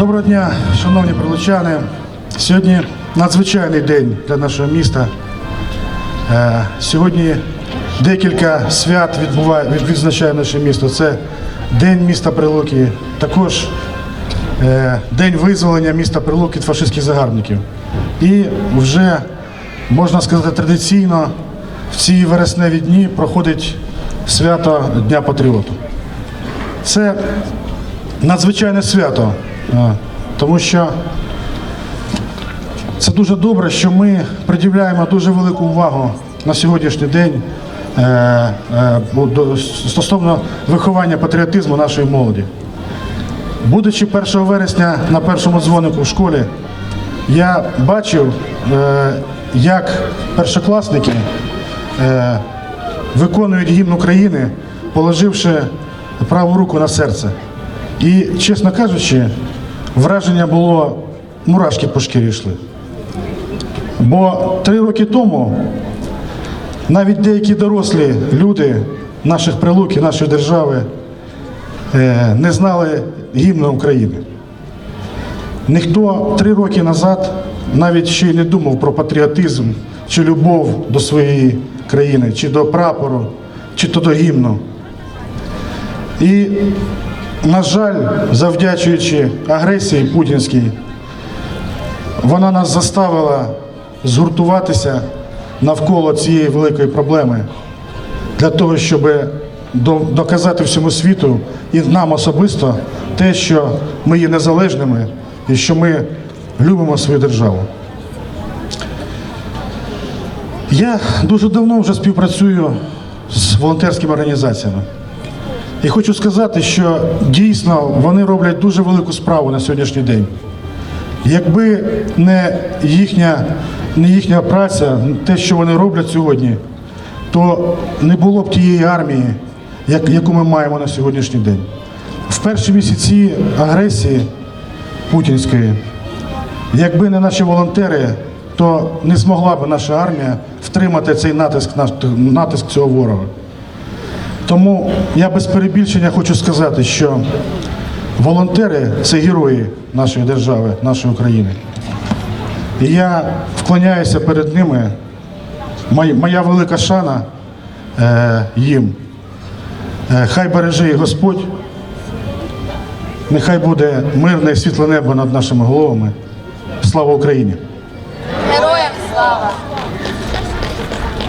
Доброго дня, шановні прилучани. Сьогодні надзвичайний день для нашого міста. Е, Сьогодні декілька свят відбуває, відзначає наше місто. Це День міста Прилуки, також е, День визволення міста Прилуки від фашистських загарбників. І вже, можна сказати, традиційно в ці вересневі дні проходить свято Дня Патріоту. Це надзвичайне свято, тому що це дуже добре, що ми приділяємо дуже велику увагу на сьогоднішній день е, е, стосовно виховання патріотизму нашої молоді. Будучи 1 вересня на першому дзвонику в школі, я бачив, е, як першокласники виконують гімн України, положивши праву руку на серце. І, чесно кажучи, враження було мурашки по шкірі йшли. Бо три роки тому навіть деякі дорослі люди наших прилук нашої держави е, не знали гімну України. Ніхто три роки назад навіть ще й не думав про патріотизм чи любов до своєї країни, чи до прапору, чи то до гімну. І, на жаль, завдячуючи агресії путінській, вона нас заставила згуртуватися навколо цієї великої проблеми для того, щоб доказати всьому світу і нам особисто те, що ми є незалежними і що ми любимо свою державу. Я дуже давно вже співпрацюю з волонтерськими організаціями. І хочу сказати, що дійсно вони роблять дуже велику справу на сьогоднішній день. Якби не їхня, не їхня праця, те, що вони роблять сьогодні, то не було б тієї армії, як- яку ми маємо на сьогоднішній день. В перші місяці агресії путінської, якби не наші волонтери, то не змогла б наша армія втримати цей натиск, натиск цього ворога. Тому я без перебільшення хочу сказати, що волонтери це герої нашої держави, нашої України. І я вклоняюся перед ними. Моя велика шана е, їм. Е, хай береже їх Господь. Нехай буде мирне і світле небо над нашими головами. Слава Україні! Героям слава!